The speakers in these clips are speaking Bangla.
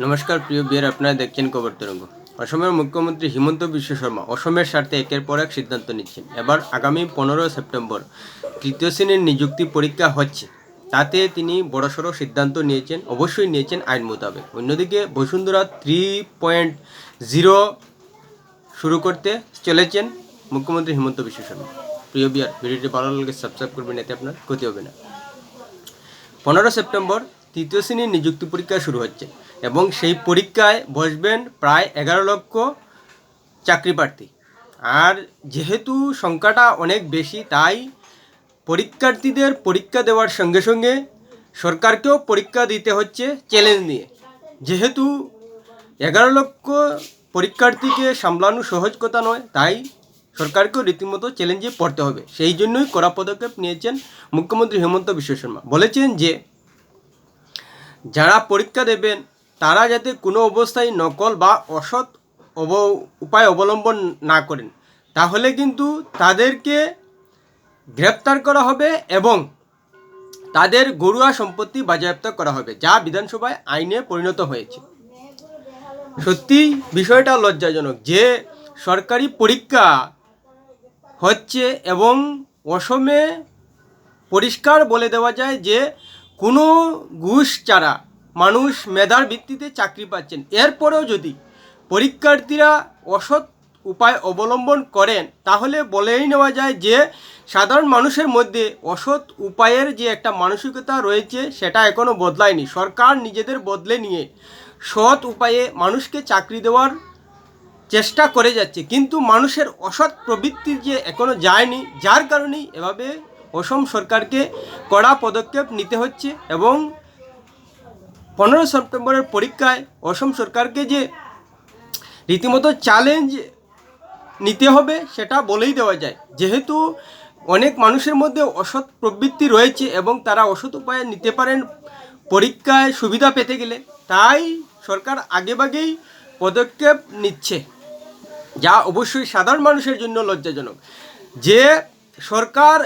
নমস্কার, প্রিয় বিয়ার, আপনারা দেখছেন খবর তরঙ্গ। অসমের মুখ্যমন্ত্রী হিমন্ত বিশ্ব শর্মা অসমের স্বার্থে একের পর এক সিদ্ধান্ত নিচ্ছেন। এবার আগামী পনেরো সেপ্টেম্বর তৃতীয় শ্রেণির নিযুক্তি পরীক্ষা হচ্ছে। তাতে তিনি বড়সড় সিদ্ধান্ত নিয়েছেন, অবশ্যই নিয়েছেন আইন মোতাবেক। অন্যদিকে বসুন্ধরা থ্রি পয়েন্ট জিরো শুরু করতে চলেছেন মুখ্যমন্ত্রী হিমন্ত বিশ্ব শর্মা। প্রিয় বিয়ার, ভিডিওটি ভালো লাগলে সাবস্ক্রাইব করবেন, এতে আপনার ক্ষতি হবে না। পনেরো সেপ্টেম্বর তৃতীয় শ্রেণির নিযুক্তি পরীক্ষা শুরু হচ্ছে। এবং সেই পরীক্ষায় বসবেন প্রায় এগারো লক্ষ চাকরি প্রার্থী আর যেহেতু সংখ্যাটা অনেক বেশি, তাই পরীক্ষার্থীদের পরীক্ষা দেওয়ার সঙ্গে সঙ্গে সরকারকেও পরীক্ষা দিতে হচ্ছে চ্যালেঞ্জ নিয়ে। যেহেতু এগারো লক্ষ পরীক্ষার্থীকে সামলানো সহজ কথা নয়, তাই সরকারকেও রীতিমতো চ্যালেঞ্জে পড়তে হবে। সেই জন্যই কড়া পদক্ষেপ নিয়েছেন মুখ্যমন্ত্রী হেমন্ত বিশ্ব শর্মা। বলেছেন যে, যারা পরীক্ষা দেবেন তারা যাতে কোনো অবস্থায় নকল বা অসৎ অব, উপায় অবলম্বন না করেন। তাহলে কিন্তু তাদেরকে গ্রেপ্তার করা হবে এবং তাদের গরুয়া সম্পত্তি বাজেয়াপ্ত করা হবে, যা বিধানসভায় আইনে পরিণত হয়েছে। সত্যি বিষয়টা লজ্জাজনক যে সরকারি পরীক্ষা হচ্ছে এবং অসমে পরিষ্কার বলে দেওয়া যায় যে কোনো ঘুষ ছাড়া মানুষ মেধার ভিত্তিতে চাকরি পাচ্ছেন। এরপরেও যদি পরীক্ষার্থীরা অসৎ উপায় অবলম্বন করেন, তাহলে বলেই নেওয়া যায় যে, সাধারণ মানুষের মধ্যে অসৎ উপায়ের যে একটা মানসিকতা রয়েছে, সেটা এখনও বদলায়নি। সরকার নিজেদের বদলে নিয়ে সৎ উপায়ে মানুষকে চাকরি দেওয়ার চেষ্টা করে যাচ্ছে। কিন্তু মানুষের অসৎ প্রবৃত্তি যে এখনও যায়নি, যার কারণেই এভাবে অসম সরকারকে কড়া পদক্ষেপ নিতে হচ্ছে এবং পনেরো সেপ্টেম্বরের পরীক্ষায় অসম সরকারকে যে রীতিমতো চ্যালেঞ্জ নিতে হবে, সেটা বলেই দেওয়া যায়। যেহেতু অনেক মানুষের মধ্যে অসৎ প্রবৃত্তি রয়েছে এবং তারা অসৎ উপায়ে নিতে পারেন পরীক্ষায় সুবিধা পেতে গেলে, তাই সরকার আগেভাগেই পদক্ষেপ নিচ্ছে, যা অবশ্যই সাধারণ মানুষের জন্য লজ্জাজনক। যে সরকার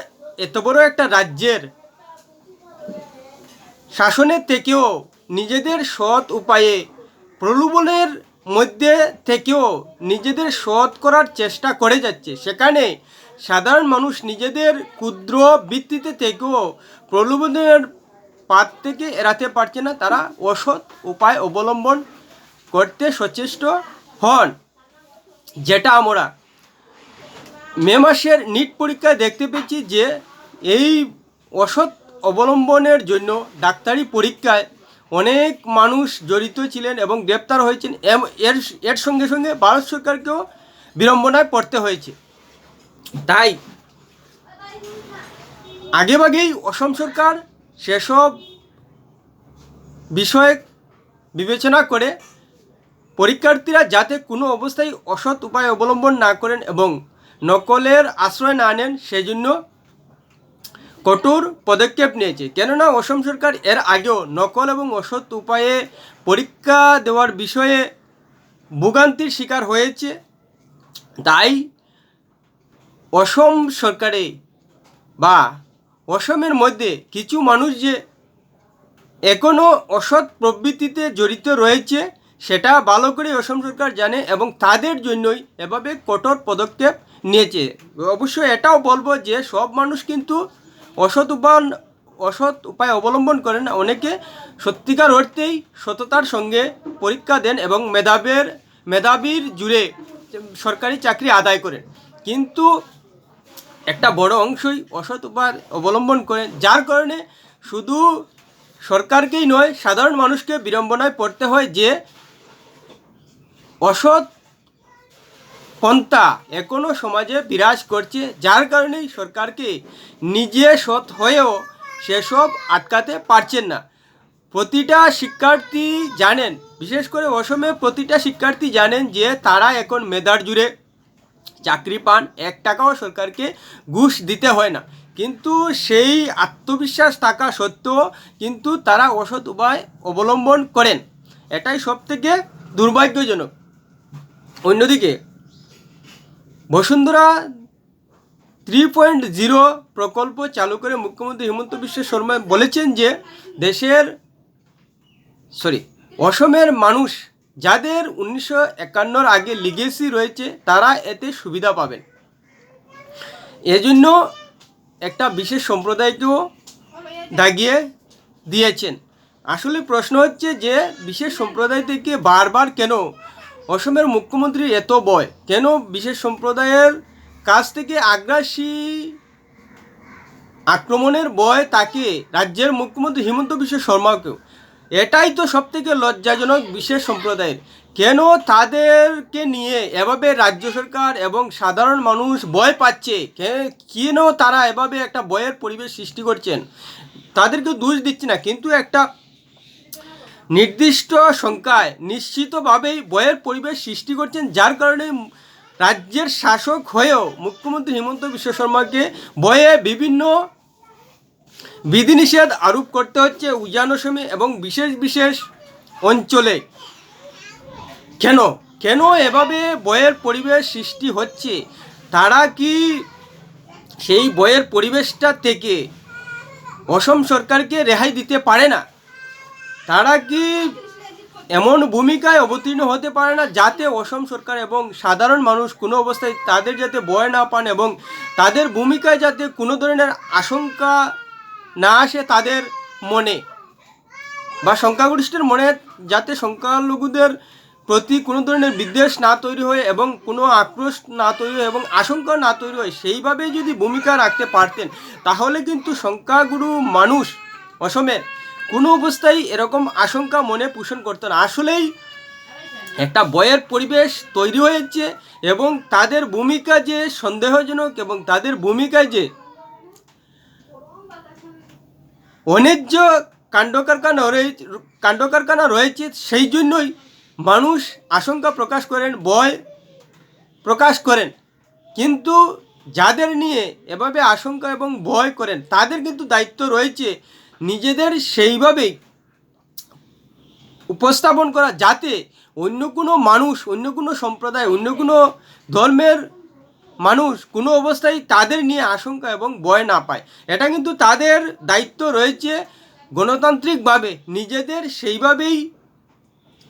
এত বড় একটা রাজ্যের শাসনের থেকেও নিজেদের সৎ উপায়ে প্রলোভনের মধ্যে থেকেও নিজেদের সৎ করার চেষ্টা করে যাচ্ছে। সেখানে সাধারণ মানুষ নিজেদের ক্ষুদ্র ভিত্তিতে থেকেও প্রলোভনের পাত থেকে এড়াতে পারছে না, তারা অসৎ উপায় অবলম্বন করতে সচেষ্ট হন। যেটা আমরা মে মাসের নিট পরীক্ষায় দেখতে পেয়েছি যে এই অসৎ অবলম্বনের জন্য ডাক্তারি পরীক্ষায় অনেক মানুষ জড়িত ছিলেন এবং গ্রেপ্তার হয়েছেন এর এর সঙ্গে সঙ্গে ভারত সরকারকেও বিড়ম্বনায় পড়তে হয়েছে। তাই আগেভাগেই অসম সরকার সেসব বিষয়ে বিবেচনা করে পরীক্ষার্থীরা যাতে কোনো অবস্থায় অসৎ উপায় অবলম্বন না করেন এবং নকলের আশ্রয় না নেন, সেজন্য কঠোর পদক্ষেপ নিয়েছে। কেননা অসম সরকার এর আগেও নকল এবং অসৎ উপায়ে পরীক্ষা দেওয়ার বিষয়ে ভোগান্তির শিকার হয়েছে। তাই অসম সরকারে বা অসমের মধ্যে কিছু মানুষ যে এখনও অসৎ প্রবৃত্তিতে জড়িত রয়েছে, সেটা ভালো করে অসম সরকার জানে এবং তাদের জন্যই এভাবে কঠোর পদক্ষেপ নিয়েছে। অবশ্যই এটাও বলব যে সব মানুষ কিন্তু অসৎ উপায় অসৎ উপায় অবলম্বন করেন অনেকে। সত্যিকার অর্থেই সততার সঙ্গে পরীক্ষা দেন এবং মেধাবের, মেধাবীর জুড়ে সরকারি চাকরি আদায় করেন। কিন্তু একটা বড় অংশই অসৎ উপায় অবলম্বন করেন যার কারণে শুধু সরকারকেই নয়, সাধারণ মানুষকে বিড়ম্বনায় পড়তে হয় যে অসৎ পন্থা এখনও সমাজে বিরাজ করছে, যার কারণেই সরকারকে নিজে সৎ হয়েও সেসব আটকাতে পারছেন না। প্রতিটা শিক্ষার্থী জানেন, বিশেষ করে অসমে প্রতিটা শিক্ষার্থী জানেন যে তারা এখন মেধার জুড়ে চাকরি পান, এক টাকাও সরকারকে ঘুষ দিতে হয় না। কিন্তু সেই আত্মবিশ্বাস থাকা সত্ত্বেও কিন্তু তারা অসৎ উপায় অবলম্বন করেন। এটাই সব থেকে দুর্ভাগ্যজনক। অন্যদিকে বসুন্ধরা থ্রি পয়েন্ট জিরো প্রকল্প চালু করে মুখ্যমন্ত্রী হিমন্ত বিশ্ব শর্মা বলেছেন যে দেশের সরি অসমের মানুষ যাদের উনিশশো একান্নর আগে লিগেসি রয়েছে, তারা এতে সুবিধা পাবেন। এজন্য একটা বিশেষ সম্প্রদায়কেও দাগিয়ে দিয়েছেন। আসলে প্রশ্ন হচ্ছে যে বিশেষ সম্প্রদায় থেকে বারবার কেন অসমের মুখ্যমন্ত্রীর এত বয়, কেন বিশেষ সম্প্রদায়ের কাছ থেকে আগ্রাসী আক্রমণের বয় তাকে রাজ্যের মুখ্যমন্ত্রী হিমন্ত বিশ্ব শর্মাকেও? এটাই তো সব থেকে লজ্জাজনক বিশেষ সম্প্রদায়ের। কেন তাদেরকে নিয়ে এভাবে রাজ্য সরকার এবং সাধারণ মানুষ ভয় পাচ্ছে? কেন তারা এভাবে একটা বয়ের পরিবেশ সৃষ্টি করছেন? তাদেরকে দোষ দিচ্ছি না, কিন্তু একটা নির্দিষ্ট সংখ্যায় নিশ্চিতভাবেই ভয়ের পরিবেশ সৃষ্টি করছেন, যার কারণে রাজ্যের শাসক হয়েও মুখ্যমন্ত্রী হিমন্ত বিশ্ব শর্মাকে ভয়ে বিভিন্ন বিধিনিষেধ আরোপ করতে হচ্ছে উজান অসমে এবং বিশেষ বিশেষ অঞ্চলে। কেন? কেন এভাবে বয়ের পরিবেশ সৃষ্টি হচ্ছে? তারা কি সেই বয়ের পরিবেশটা থেকে অসম সরকারকে রেহাই দিতে পারে না? তারা কি এমন ভূমিকায় অবতীর্ণ হতে পারে না যাতে অসম সরকার এবং সাধারণ মানুষ কোনো অবস্থায় তাদের যাতে ভয় না পান এবং তাদের ভূমিকায় যাতে কোনো ধরনের আশঙ্কা না আসে তাদের মনে বা সংখ্যাগরিষ্ঠের মনে যাতে সংখ্যালঘুদের প্রতি কোনো ধরনের বিদ্বেষ না তৈরি হয় এবং কোনো আক্রোশ না তৈরি হয় এবং আশঙ্কা না তৈরি হয় সেইভাবে যদি ভূমিকা রাখতে পারতেন, তাহলে কিন্তু সংখ্যাগুরু মানুষ অসমের কোনো অবস্থায় এরকম আশঙ্কা মনে পোষণ করতো না। আসলেই একটা বয়ের পরিবেশ তৈরি হয়েছে এবং তাদের ভূমিকা যে সন্দেহজনক এবং তাদের ভূমিকায় যে অন্যায্য কাণ্ডকারখানা রয়েছে কাণ্ডকারখানা রয়েছে, সেই জন্যই মানুষ আশঙ্কা প্রকাশ করেন, ভয় প্রকাশ করেন। কিন্তু যাদের নিয়ে এভাবে আশঙ্কা এবং ভয় করেন, তাদের কিন্তু দায়িত্ব রয়েছে নিজেদের সেইভাবেই উপস্থাপন করা যাতে অন্য কোনো মানুষ, অন্য কোনো সম্প্রদায়, অন্য কোনো ধর্মের মানুষ কোনো অবস্থায় তাদের নিয়ে আশঙ্কা এবং ভয় না পায়। এটা কিন্তু তাদের দায়িত্ব রয়েছে গণতান্ত্রিকভাবে নিজেদের সেইভাবেই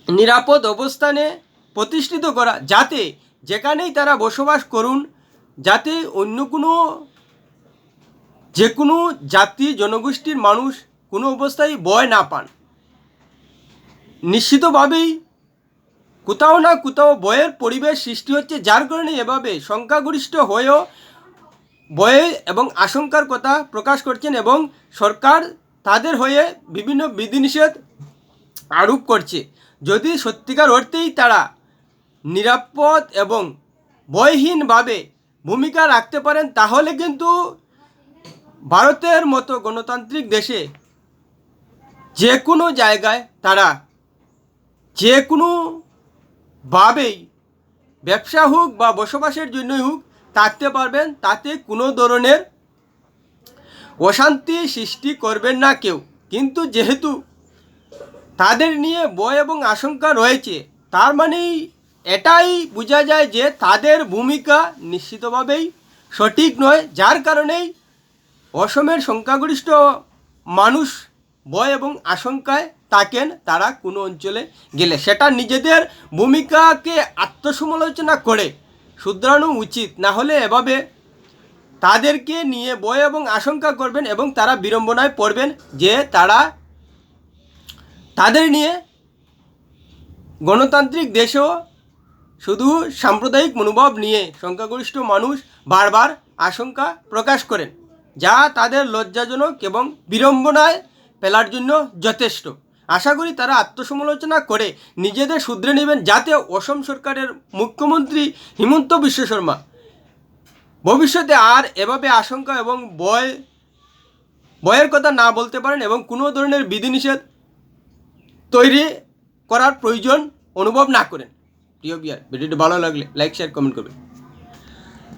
নিরাপদ অবস্থানে প্রতিষ্ঠিত করা যাতে যেখানেই তারা বসবাস করুন, যাতে অন্য কোনো যে কোনো জাতি জনগোষ্ঠীর মানুষ কোনো অবস্থায় বয় না পান। নিশ্চিতভাবেই কোথাও না কোথাও বয়ের পরিবেশ সৃষ্টি হচ্ছে, যার কারণে এভাবে সংখ্যাগরিষ্ঠ হয়েও বয়ে এবং আশঙ্কার কথা প্রকাশ করছেন এবং সরকার তাদের হয়ে বিভিন্ন বিধিনিষেধ আরোপ করছে। যদি সত্যিকার অর্থেই তারা নিরাপদ এবং ভয়হীনভাবে ভূমিকা রাখতে পারেন, তাহলে কিন্তু ভারতের মতো গণতান্ত্রিক দেশে যে কোনো জায়গায় তারা যে কোনোভাবেই ব্যবসা হোক বা বসবাসের জন্যই হোক থাকতে পারবেন, তাতে কোনো ধরনের অশান্তি সৃষ্টি করবেন না কেউ। কিন্তু যেহেতু তাদের নিয়ে বয় এবং আশঙ্কা রয়েছে, তার মানেই এটাই বোঝা যায় যে তাদের ভূমিকা নিশ্চিতভাবেই সঠিক নয়, যার কারণেই অসমের সংখ্যাগরিষ্ঠ মানুষ ভয় এবং আশঙ্কায় থাকেন তারা কোনো অঞ্চলে গেলে। সেটা নিজেদের ভূমিকাকে আত্মসমালোচনা করে, শুধরানো উচিত। না হলে এভাবে তাদেরকে নিয়ে ভয় এবং আশঙ্কা করবেন এবং তারা বিড়ম্বনায় পড়বেন যে তারা তাদের নিয়ে গণতান্ত্রিক দেশেও শুধু সাম্প্রদায়িক মনোভাব নিয়ে সংখ্যাগরিষ্ঠ মানুষ বারবার আশঙ্কা প্রকাশ করেন। যা তাদের লজ্জাজনক এবং বিড়ম্বনায় ফেলার জন্য যথেষ্ট। আশা করি তারা আত্মসমালোচনা করে নিজেদের শুধরে নেবেন যাতে অসম সরকারের মুখ্যমন্ত্রী হিমন্ত বিশ্ব শর্মা। ভবিষ্যতে আর এভাবে আশঙ্কা এবং ভয়, ভয়ের কথা না বলতে পারেন এবং কোনো ধরনের বিধিনিষেধ তৈরি করার প্রয়োজন অনুভব না করেন। প্রিয় বিয়ার ভিডিওটি ভালো লাগলে লাইক শেয়ার কমেন্ট করবেন।